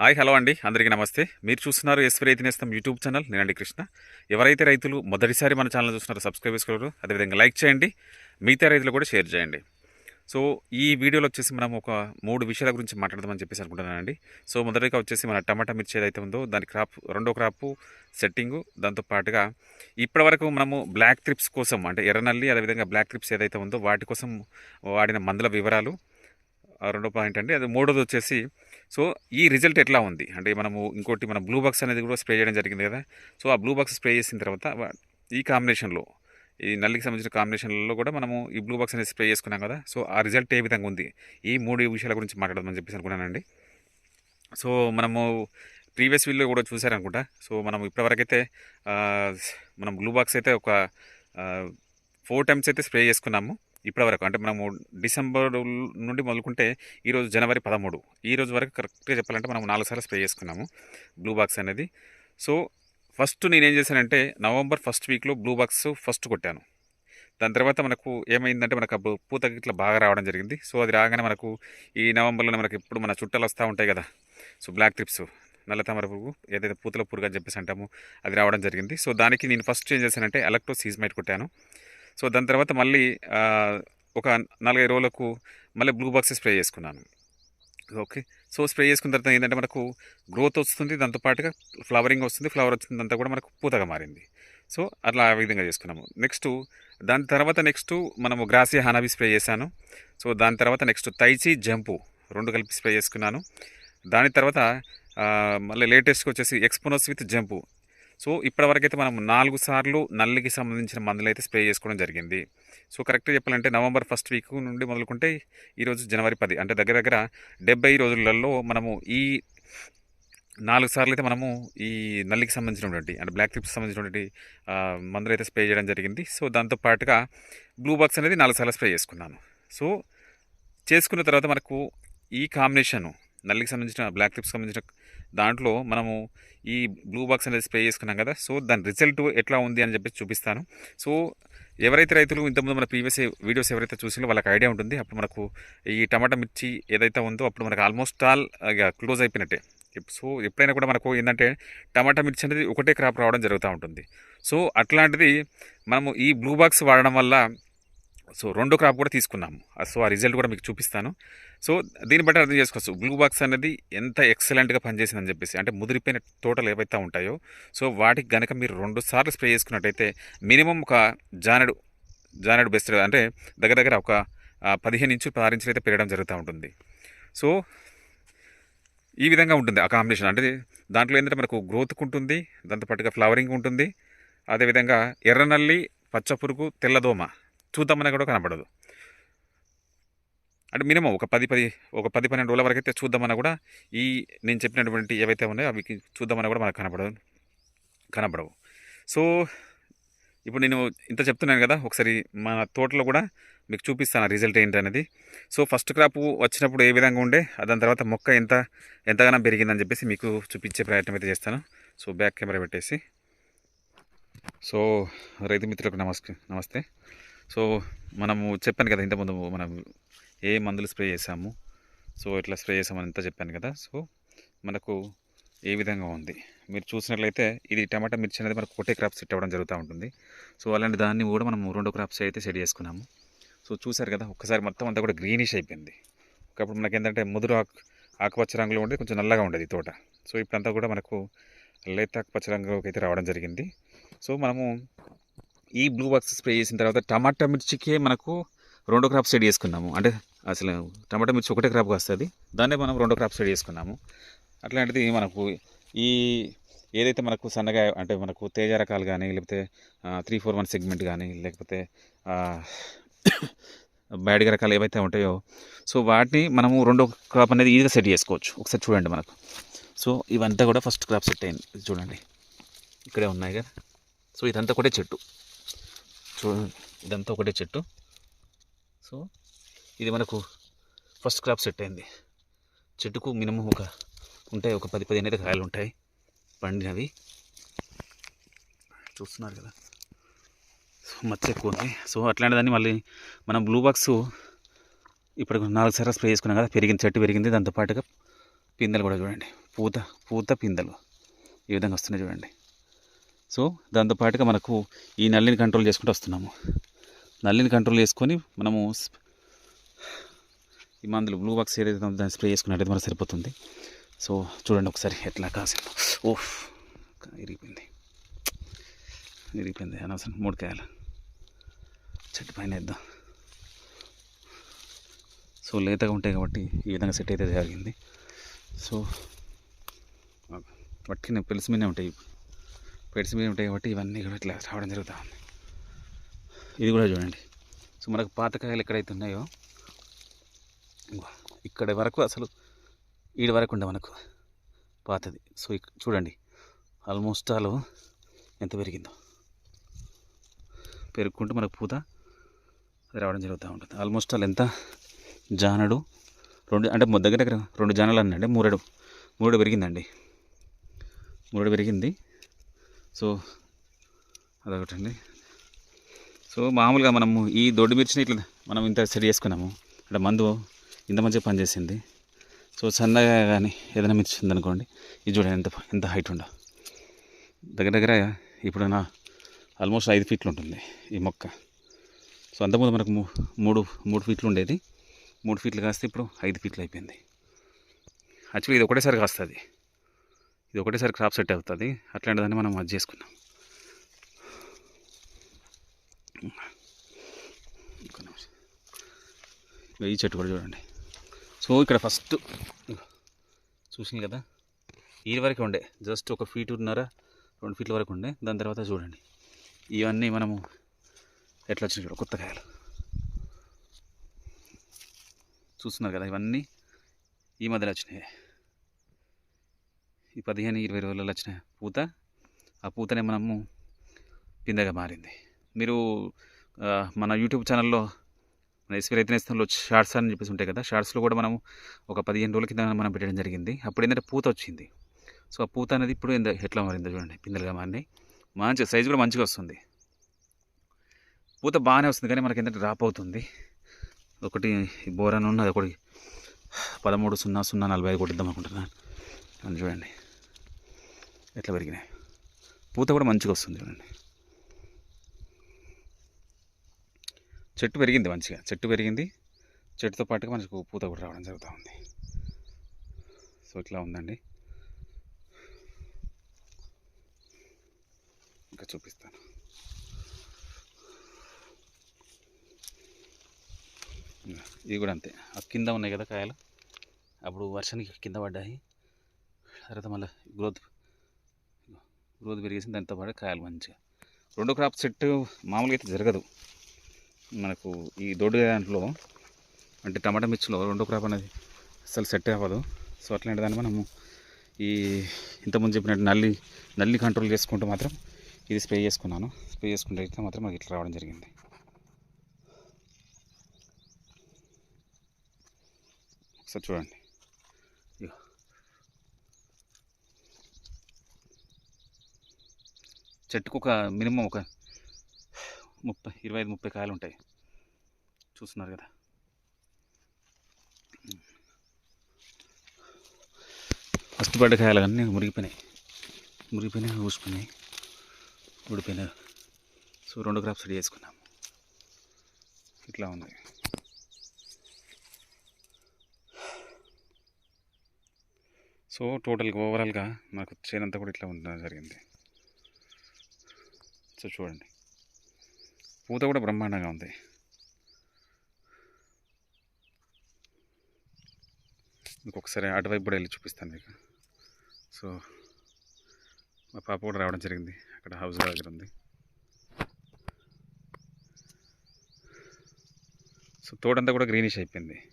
Hi hello అండి. అందరికీ నమస్తే. మీరు చూస్తున్నారు ఎస్ రైతు నేస్తం యూట్యూబ్ ఛానల్. నేనండి కృష్ణ. ఎవరైతే రైతులు మొదటిసారి మన ఛానల్ చూస్తున్నారో సబ్స్క్రైబ్ చేసుకోరు అదేవిధంగా లైక్ చేయండి మిగతా రైతులు కూడా షేర్ చేయండి. సో ఈ వీడియోలో వచ్చేసి మనం ఒక మూడు విషయాల గురించి మాట్లాడదామని చెప్పేసి అనుకుంటున్నానండి. సో మొదటిగా వచ్చేసి మన టమాటా మిర్చి ఏదైతే ఉందో దాని క్రాప్ రెండో క్రాప్ సెట్టింగు దాంతో పాటుగా ఇప్పటివరకు మనము బ్లాక్ ట్రిప్స్ కోసం అంటే ఎర్రనల్లి అదేవిధంగా బ్లాక్ ట్రిప్స్ ఏదైతే ఉందో వాటి కోసం వాడిన మందుల వివరాలు. రెండో పాయింట్ అండి. అది మూడోది వచ్చేసి సో ఈ రిజల్ట్ ఎట్లా ఉంది? అంటే మనము ఇంకోటి మన బ్లూ బాక్స్ అనేది కూడా స్ప్రే చేయడం జరిగింది కదా? సో ఆ బ్లూ బాక్స్ స్ప్రే చేసిన తర్వాత ఈ కాంబినేషన్లో ఈ నల్లికి సంబంధించిన కాంబినేషన్లలో కూడా మనము ఈ బ్లూ బాక్స్ అనేది స్ప్రే చేసుకున్నాం కదా? సో ఆ రిజల్ట్ ఏ విధంగా ఉంది? ఈ మూడు విషయాల గురించి మాట్లాడదామని చెప్పేసి అనుకున్నానండి. సో మనము ప్రీవియస్ వీడియో కూడా చూసారనుకుంటా. సో మనం ఇప్పటివరకైతే మనం బ్లూ బాక్స్ అయితే ఒక ఫోర్ టైమ్స్ అయితే స్ప్రే చేసుకున్నాము. ఇప్పటివరకు అంటే మనము డిసెంబర్ నుండి మొదలుకుంటే ఈరోజు జనవరి పదమూడు. ఈ రోజు వరకు కరెక్ట్గా చెప్పాలంటే మనం నాలుగు సార్లు స్ప్రే చేసుకున్నాము బ్లూ బాక్స్ అనేది. సో ఫస్ట్ నేనేం చేశానంటే నవంబర్ ఫస్ట్ వీక్లో బ్లూ బాక్స్ ఫస్ట్ కొట్టాను. దాని తర్వాత మనకు ఏమైందంటే మనకు అప్పుడు పూత ఇట్లా బాగా రావడం జరిగింది. సో అది రాగానే మనకు ఈ నవంబర్లో మనకి ఇప్పుడు మన చుట్టాలు వస్తూ ఉంటాయి కదా. సో బ్లాక్ ట్రిప్స్ నల్ల తామర పురుగు ఏదైతే పూతల పురుగు అని చెప్పేసి అంటామో అది రావడం జరిగింది. సో దానికి నేను ఫస్ట్ ఏం చేశానంటే ఎలక్ట్రో సీజ్మైట్ కొట్టాను. సో దాని తర్వాత మళ్ళీ ఒక నాలుగైదు రోజులకు మళ్ళీ బ్లూ బాక్స్ స్ప్రే చేసుకున్నాను. ఓకే. సో స్ప్రే చేసుకున్న తర్వాత ఏంటంటే మనకు గ్రోత్ వస్తుంది దాంతో పాటుగా ఫ్లవరింగ్ వస్తుంది ఫ్లవర్ వచ్చింది అంతా కూడా మనకు పూతగా మారింది. సో అట్లా ఆ విధంగా చేసుకున్నాము. నెక్స్ట్ దాని తర్వాత నెక్స్ట్ మనము గ్రాసి హనాబీ స్ప్రే చేశాను. సో దాని తర్వాత నెక్స్ట్ తైచి జంపు రెండు కలిపి స్ప్రే చేసుకున్నాను. దాని తర్వాత మళ్ళీ లేటెస్ట్గా వచ్చేసి ఎక్స్పోనోస్ విత్ జంపు సో ఇప్పటివరకైతే మనం నాలుగు సార్లు నల్లికి సంబంధించిన మందులు అయితే స్ప్రే చేసుకోవడం జరిగింది. సో కరెక్ట్గా చెప్పాలంటే నవంబర్ ఫస్ట్ వీక్ నుండి మొదలుకుంటే ఈరోజు జనవరి పది అంటే దగ్గర దగ్గర డెబ్బై రోజులలో మనము ఈ నాలుగు సార్లు అయితే మనము ఈ నల్లికి సంబంధించినటువంటి అంటే బ్లాక్ టిప్స్ సంబంధించినటువంటి మందులు అయితే స్ప్రే చేయడం జరిగింది. సో దాంతో పాటుగా బ్లూ బాక్స్ అనేది నాలుగు సార్లు స్ప్రే చేసుకున్నాను. సో చేసుకున్న తర్వాత మనకు ఈ కాంబినేషను నల్లికి సంబంధించిన బ్లాక్ టిప్స్ సంబంధించిన దాంట్లో మనము ఈ బ్లూ బాక్స్ అనేది స్ప్రే చేసుకున్నాం కదా సో దాని రిజల్ట్ ఎట్లా ఉంది అని చెప్పి చూపిస్తాను. సో ఎవరైతే రైతులు ఇంతకుముందు మన ప్రీవియస్ వీడియోస్ ఎవరైతే చూసినా వాళ్ళకి ఐడియా ఉంటుంది. అప్పుడు మనకు ఈ టమాటా మిర్చి ఏదైతే ఉందో అప్పుడు మనకు ఆల్మోస్ట్ ఆల్ క్లోజ్ అయిపోయినట్టే. సో ఎప్పుడైనా కూడా మనకు ఏంటంటే టమాటా మిర్చి అనేది ఒకటే క్రాప్ రావడం జరుగుతూ ఉంటుంది. సో అట్లాంటిది మనము ఈ బ్లూ బాక్స్ వాడడం వల్ల సో రెండో క్రాప్ కూడా తీసుకున్నాము. సో ఆ రిజల్ట్ కూడా మీకు చూపిస్తాను. సో దీన్ని బట్టి అర్థం చేసుకోవచ్చు. బ్లూ బాక్స్ అనేది ఎంత ఎక్సలెంట్గా పనిచేసిందని చెప్పేసి అంటే ముదిరిపోయిన తోటలు ఏవైతే ఉంటాయో సో వాటికి గనక మీరు రెండు సార్లు స్ప్రే చేసుకున్నట్టయితే మినిమం ఒక జానడు జానడు బెస్ట్ అంటే దగ్గర దగ్గర ఒక పదిహేను ఇంచు పదహారు ఇంచులు అయితే పెరగడం జరుగుతూ ఉంటుంది. సో ఈ విధంగా ఉంటుంది ఆ కాంబినేషన్. అంటే దాంట్లో ఏంటంటే మనకు గ్రోత్ ఉంటుంది దాంతోపాటుగా ఫ్లవరింగ్ ఉంటుంది. అదేవిధంగా ఎర్రనల్లి పచ్చ పురుగు తెల్లదోమ చూద్దామని కూడా కనపడదు అంటే మినిమం ఒక పది పది ఒక పది పన్నెండు రోజుల వరకు అయితే చూద్దామన్నా కూడా ఈ నేను చెప్పినటువంటి ఏవైతే ఉన్నాయో అవి చూద్దామన్నా కూడా మనకు కనపడదు కనబడవు. సో ఇప్పుడు నేను ఇంత చెప్తున్నాను కదా ఒకసారి మన తోటలో కూడా మీకు చూపిస్తాను ఆ రిజల్ట్ ఏంటి అనేది సో ఫస్ట్ క్రాప్ వచ్చినప్పుడు ఏ విధంగా ఉండే దాని తర్వాత మొక్క ఎంత ఎంతగానో పెరిగిందని చెప్పేసి మీకు చూపించే ప్రయత్నం అయితే చేస్తాను. సో బ్యాక్ కెమెరా పెట్టేసి. సో రైతు మిత్రులకు నమస్తే నమస్తే. సో మనము చెప్పాను కదా ఇంతకుముందు మనం ఏ మందులు స్ప్రే చేసాము సో ఇట్లా స్ప్రే చేసామని ఇంత చెప్పాను కదా? సో మనకు ఏ విధంగా ఉంది? మీరు చూసినట్లయితే ఇది టమాటా మిర్చి అనేది మనకు ఒకటే క్రాప్ సెట్ అవ్వడం జరుగుతూ ఉంటుంది. సో అలాంటి దాన్ని కూడా మనం రెండు క్రాప్స్ అయితే సెట్ చేసుకున్నాము. సో చూసారు కదా ఒక్కసారి మొత్తం అంతా కూడా గ్రీనిష్ అయిపోయింది. ఒకప్పుడు మనకి ఏంటంటే ముదురు ఆకు ఆకుపచ్చ రంగులో ఉండేది కొంచెం నల్లగా ఉండేది తోట. సో ఇప్పుడంతా కూడా మనకు లేత ఆకుపచ్చ రంగులోకి అయితే రావడం జరిగింది. సో మనము ఈ బ్లూ బాక్స్ స్ప్రే చేసిన తర్వాత టమాటా మిర్చికే మనకు రెండో క్రాప్ సెట్ చేసుకున్నాము. అంటే అసలు టమాటా మిర్చి ఒకటే క్రాప్ వస్తుంది దాన్నే మనం రెండో క్రాప్ సెడ్ చేసుకున్నాము. అట్లాంటిది మనకు ఈ ఏదైతే మనకు సన్నగా అంటే మనకు తేజ రకాలు కానీ లేకపోతే త్రీ ఫోర్ వన్ సెగ్మెంట్ కానీ లేకపోతే బ్యాడ్గా రకాలు ఏవైతే ఉంటాయో సో వాటిని మనము రెండో క్రాప్ అనేది ఈజీగా సెట్ చేసుకోవచ్చు. ఒకసారి చూడండి మనకు. సో ఇవంతా కూడా ఫస్ట్ క్రాప్ సెట్ అయింది. చూడండి. ఇక్కడే ఉన్నాయి కదా. సో ఇదంతా కూడా చెట్టు. చూ ఇదంతా ఒకటే చెట్టు. సో ఇది మనకు ఫస్ట్ క్రాప్ సెట్ అయింది. చెట్టుకు మినిమం ఒక ఉంటాయి ఒక పది పదిహేను అయితే కాయలు ఉంటాయి. పండినవి. చూస్తున్నారు కదా. సో మచ్చ ఎక్కువ ఉంది. సో అట్లాంటి దాన్ని మళ్ళీ మనం బ్లూ బాక్స్ ఇప్పుడు నాలుగు సార్లు స్ప్రే చేసుకున్నాం కదా. పెరిగింది చెట్టు పెరిగింది. దాంతో పాటుగా పిందెలు కూడా చూడండి. పూత పూత పిందెలు. ఈ విధంగా వస్తున్నాయి చూడండి. సో దాంతోపాటుగా మనకు ఈ నల్లిని కంట్రోల్ చేసుకుంటూ వస్తున్నాము. నల్లిని కంట్రోల్ చేసుకొని మనము ఈ మందులు బ్లూ బాక్స్ ఏదైతే దాన్ని స్ప్రే చేసుకున్నట్టయితే మనకు సరిపోతుంది. సో చూడండి ఒకసారి ఎట్లా కాసిందో. ఓఫ్ ఇరిగిపోయింది. ఇరిగిపోయింది అనవసరం మూడు కాయలు. చెట్టు పైన వేద్దాం. సో లేతగా ఉంటాయి కాబట్టి ఈ విధంగా సెట్ అయితే జరిగింది. సో పట్టిన పెలుసు మీదే ఉంటాయి. పెట్స్ మీద ఉంటాయి కాబట్టి ఇవన్నీ కూడా ఇట్లా రావడం జరుగుతూ ఉంది ఇది కూడా చూడండి. సో మనకు పాతకాయలు ఎక్కడైతే ఉన్నాయో ఇక్కడ వరకు అసలు ఈడ వరకు ఉండే మనకు పాతది. సో చూడండి. ఆల్మోస్ట్ ఆల్ ఎంత పెరిగిందో. పెరుగుకుంటూ మనకు పూత అది రావడం జరుగుతూ ఉంటుంది. ఆల్మోస్ట్ ఆల్ ఎంత? జానడు. రెండు అంటే దగ్గర దగ్గర రెండు జానలు అనండి మూరెడు. మూరెడు పెరిగిందండి. మూరెడు పెరిగింది. సో అదొకటండి. సో మామూలుగా మనము ఈ దొడ్డు మిర్చిని ఇట్లా మనం ఇంత సెట్ చేసుకున్నాము. అంటే మందు ఇంత మంచిగా పనిచేసింది. సో సన్నగా కానీ ఏదైనా మిర్చి ఉందనుకోండి ఇది చూడండి ఎంత ఎంత హైట్ ఉండ దగ్గర దగ్గర ఇప్పుడు నా ఆల్మోస్ట్ ఐదు ఫీట్లు ఉంటుంది ఈ మొక్క. సో అంతకుముందు మనకు మూ- మూడు మూడు ఫీట్లు ఉండేది. మూడు ఫీట్లు కాస్తే ఇప్పుడు ఐదు ఫీట్లు అయిపోయింది. యాక్చువల్లీ ఇది ఒకటేసారి కాస్తుంది. ఇది ఒకటేసారి క్రాప్ సెట్ అవుతుంది. అట్లాంటి దాన్ని మనం అది చేసుకున్నాం ఈ చెట్టు కూడా చూడండి. సో ఇక్కడ ఫస్ట్ చూసింది కదా? ఈ వరకు ఉండే. జస్ట్ ఒక ఫీట్ ఉన్నారా రెండు ఫీట్ల వరకు ఉండే. దాని తర్వాత చూడండి. ఇవన్నీ మనము ఎట్లా వచ్చినాయి చూడ కొత్త కాయలు. చూస్తున్నారు కదా ఇవన్నీ ఈ మధ్యలో వచ్చినాయి. ఈ పదిహేను ఇరవై రోజులలో వచ్చిన పూత ఆ పూతనే మనము పిందెగా మారింది. మీరు మన యూట్యూబ్ ఛానల్లో మన ఎస్పీ రైతు షార్ట్స్ అని చెప్పేసి ఉంటాయి కదా షార్ట్స్లో కూడా మనము ఒక పదిహేను రోజుల కింద మనం పెట్టడం జరిగింది. అప్పుడు ఏంటంటే పూత వచ్చింది. సో ఆ పూత అనేది ఇప్పుడు ఎంత ఎట్లా మారిందో చూడండి. పిందెలుగా మారినాయి మంచి సైజు కూడా మంచిగా వస్తుంది. పూత బాగానే వస్తుంది కానీ మనకి ఏంటంటే డ్రాప్ అవుతుంది. ఒకటి బోరాన్ ఉన్నది ఒకటి పదమూడు సున్నా సున్నా నలభై ఐదు కొట్టిద్దాం అనుకుంటున్నాను. అని చూడండి. ఎట్లా పెరిగినాయి? పూత కూడా మంచిగా వస్తుంది చూడండి. చెట్టు పెరిగింది మంచిగా. చెట్టు పెరిగింది. చెట్టుతో పాటుగా మనకు పూత కూడా రావడం జరుగుతూ ఉంది. సో ఇట్లా ఉందండి. ఇంకా చూపిస్తాను. ఇవి కూడా అంతే. ఆ కింద ఉన్నాయి కదా కాయలు. అప్పుడు వర్షానికి కింద పడ్డాయి. తర్వాత మళ్ళీ గ్రోత్ గ్రోత్ పెరిగేసి దాంతో పాటు కాయలు మంచిగా. రెండో క్రాప్ సెట్ మామూలుగా అయితే జరగదు. మనకు ఈ దొడ్డు దాంట్లో అంటే టమాటా మిర్చిలో రెండో క్రాప్ అనేది అసలు సెట్ అవ్వదు. సో అట్లాంటి దాన్ని మనము ఈ ఇంతకుముందు చెప్పినట్టు నల్లి నల్లి కంట్రోల్ చేసుకుంటూ మాత్రం ఇది స్ప్రే చేసుకున్నాను. స్ప్రే చేసుకుంటే అయితే మాత్రం మనకి ఇట్లా రావడం జరిగింది. ఒకసారి చూడండి. చెట్టుకు ఒక మినిమం ఒక ముప్పై ఇరవై ఐదు ముప్పై కాయలు ఉంటాయి. చూస్తున్నారు కదా. ఫస్ట్ పడ్డ కాయలు అన్నీ మురిగిపోయినాయి. మురిగిపోయినాయి ఊసిపోయినాయి ఊడిపోయినాయి. సో రెండు గ్రాఫ్స్ రెడీ చేసుకున్నాము ఇట్లా ఉంది. సో టోటల్గా ఓవరాల్గా నాకు చేనంతా కూడా ఇట్లా ఉండడం జరిగింది. సో చూడండి. పూత కూడా బ్రహ్మాండంగా ఉంది. మీకు ఒకసారి అటువైపు కూడా వెళ్ళి చూపిస్తాను మీకు. సో మా పాప కూడా రావడం జరిగింది. అక్కడ హౌస్ దగ్గర ఉంది. సో తోటంతా కూడా గ్రీనిష్ అయిపోయింది.